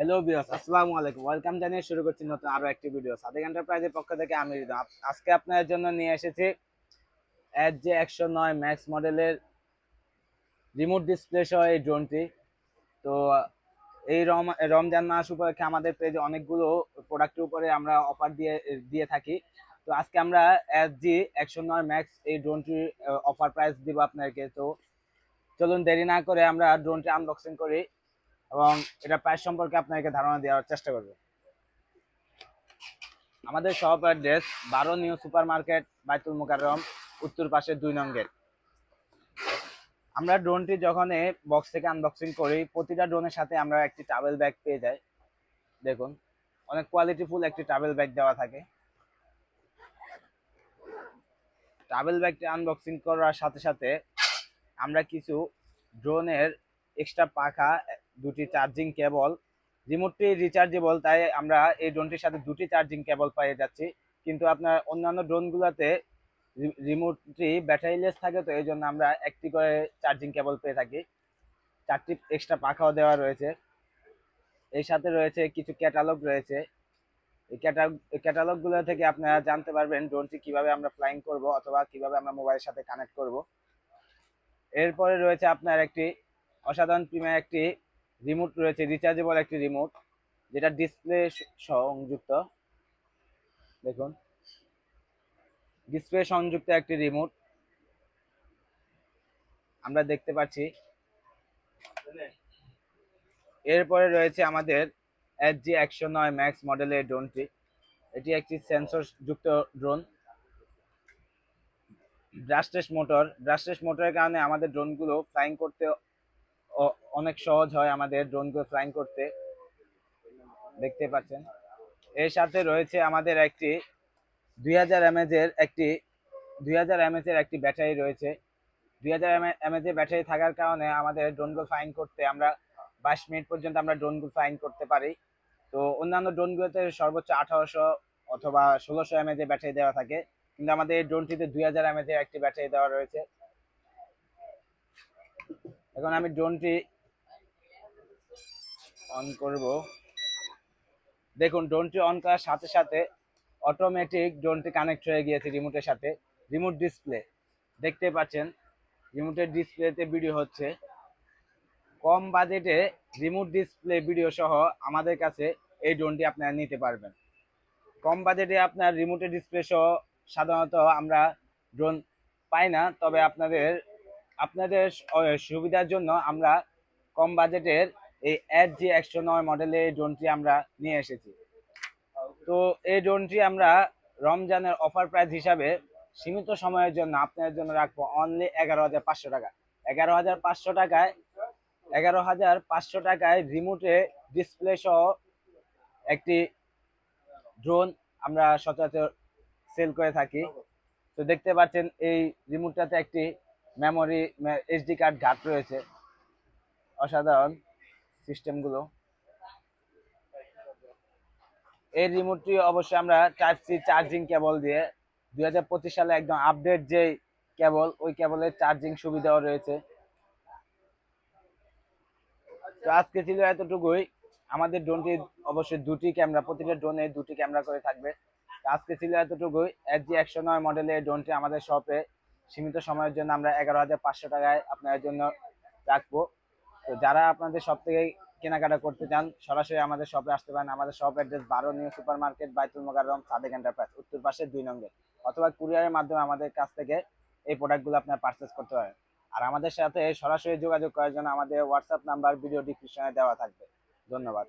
Hello বিয়াস আসসালামু আলাইকুম। Welcome জানিয়ে শুরু করছি নতুন আরও একটি ভিডিও সাদেক এন্টারপ্রাইজের পক্ষ থেকে আমি আজকে আপনাদের জন্য নিয়ে এসেছি এচ জে একশো নয় ম্যাক্স মডেলের রিমোট ডিসপ্লে সহ এই ড্রোনটি তো, এই রম, রমজান মাস উপলক্ষে আমাদের পেজে অনেকগুলো প্রোডাক্টের উপরে আমরা অফার দিয়ে দিয়ে থাকি। তো, আজকে আমরা এস জি একশো নয় ম্যাক্স এই ড্রোনটির অফার প্রাইস দিব আপনাদেরকে। তো, চলুন দেরি না করে আমরা ড্রোনটি আনবক্সিং করি। এবং এটা প্রাইস সম্পর্কে আপনাকে ধারণা দেওয়ার চেষ্টা করব। আমাদের শপ অ্যাড্রেস বারো new super market Baitul Mukarram, উত্তর পাশে দুই নং গেট আমরা ড্রোনটি যখন বক্স থেকে আনবক্সিং করি, প্রতিটা ড্রোনের সাথে আমরা একটি ট্রাভেল ব্যাগ পেয়ে যাই। দেখুন, অনেক কোয়ালিটিফুল একটি ট্রাভেল ব্যাগ দেওয়া থাকে। ট্রাভেল ব্যাগটি আনবক্সিং করার সাথে সাথে আমরা কিছু ড্রোনের এক্সট্রা পাখা দুটি চার্জিং কেবল রিমোটটি রিচার্জেবল তাই আমরা এই ড্রোনটির সাথে দুটি চার্জিং কেবল পেয়ে যাচ্ছি। কিন্তু আপনার অন্যান্য ড্রোনগুলোতে রিমোটটি ব্যাটারিলেস থাকে, তো এই জন্য আমরা একটি করে চার্জিং কেবল পেয়ে থাকি। চারটি এক্সট্রা পাখাও দেওয়া রয়েছে। এর সাথে রয়েছে কিছু ক্যাটালগ রয়েছে। এই ক্যাটালগুলো থেকে আপনারা জানতে পারবেন ড্রোনটি কীভাবে আমরা ফ্লাইং করব অথবা কীভাবে আমরা মোবাইলের সাথে কানেক্ট করব। এরপরে রয়েছে আপনার একটি অসাধারণ প্রিমিয়ার একটি রিমোট রয়েছে রিচার্জেবল একটি রিমোট যেটা ডিসপ্লে সংযুক্ত। দেখুন। ডিসপ্লে সংযুক্ত একটি রিমোট আমরা দেখতে পাচ্ছি। এরপরে রয়েছে আমাদের এস জি একশো নয় ম্যাক্স মডেলের ড্রোনটি এটি একটি সেন্সর যুক্ত ড্রোন ব্রাস্টেস মোটর ব্রাস্টেস মোটরের কারণে আমাদের ড্রোনগুলো ফ্লাইং করতে অনেক সহজ হয় আমাদের ড্রোনগুলো ফ্লাইং করতে। দেখতে পাচ্ছেন। এর সাথে রয়েছে আমাদের একটি দুই হাজার এর একটি, দুই হাজার এর একটি ব্যাটারি রয়েছে। দুই হাজার এমএচ এর ব্যাটারি থাকার কারণে আমাদের ড্রোনগুলো ফ্লাইং করতে আমরা বাইশ মিনিট পর্যন্ত আমরা ড্রোনগুলো ফ্লাইং করতে পারি। তো অন্যান্য ড্রোনগুলোতে সর্বোচ্চ আঠারোশো অথবা ষোলোশো এমএচ এর ব্যাটারি দেওয়া থাকে। কিন্তু আমাদের এই ড্রোনটিতে দুই হাজার এমএচ এর একটি ব্যাটারি দেওয়া রয়েছে। এখন আমি ড্রোনটি অন করব। দেখুন ড্রোনটি অন করার সাথে সাথে অটোমেটিক ড্রোনটি কানেক্ট হয়ে গিয়েছে রিমোটের সাথে। রিমোট ডিসপ্লে দেখতে পাচ্ছেন? রিমোটের ডিসপ্লেতে ভিডিও হচ্ছে। কম বাজেটে রিমোট ডিসপ্লে ভিডিও সহ আমাদের কাছে এই ড্রোনটি আপনারা নিতে পারবেন। কম বাজেটে আপনার রিমোটের ডিসপ্লে সহ সাধারণত আমরা ড্রোন পাই না, তবে আপনাদের আপনাদের সুবিধার জন্য আমরা কম বাজেটের এই এস জি একশো নয় মডেলের এই ড্রোনটি আমরা নিয়ে এসেছি। তো এই ড্রোনটি আমরা রমজানের অফার প্রাইস হিসাবে সীমিত সময়ের জন্য আপনাদের জন্য রাখব অনলি এগারো হাজার পাঁচশো টাকা। এগারো হাজার পাঁচশো টাকায়, এগারো হাজার পাঁচশো টাকায় রিমোটে ডিসপ্লে সহ একটি ড্রোন আমরা সচরাচর সেল করে থাকি। তো দেখতে পাচ্ছেন এই রিমোটটাতে একটি মেমোরি এইচডি কার্ড ঘাট রয়েছে। অসাধারণ সিস্টেমগুলো এই রিমোটটি অবশ্যই আমরা টাইপ সি চার্জিং কেবল দিয়ে দুই হাজার পঁচিশ সালে একদম আপডেট যে কেবল ওই কেবলের চার্জিং সুবিধাও রয়েছে। তো আজকে ছিল এতটুকুই। আমাদের ড্রোনটি অবশ্যই দুটি ক্যামেরা প্রতিটা ড্রোনে দুটি ক্যামেরা করে থাকবে। আজকে ছিল এতটুকুই। এস জি একশো নয় মডেলের ড্রোনটি আমাদের শপে সীমিত সময়ের জন্য আমরা এগারো হাজার পাঁচশো টাকায় আপনাদের জন্য রাখব। তো যারা আপনাদের সব থেকে কেনাকাটা করতে চান, সরাসরি আমাদের শপে আসতে পারেন। আমাদের শপ অ্যাড্রেস বারো new super market Baitul Mokarram, Sadek enterprise উত্তর পাশে দুই নম্বর অথবা কুরিয়ারের মাধ্যমে আমাদের কাছ থেকে এই প্রোডাক্টগুলো আপনারা পারচেস করতে পারেন। আর আমাদের সাথে সরাসরি যোগাযোগ করার জন্য আমাদের হোয়াটসঅ্যাপ নাম্বার ভিডিও ডিসক্রিপশনে দেওয়া থাকবে। ধন্যবাদ।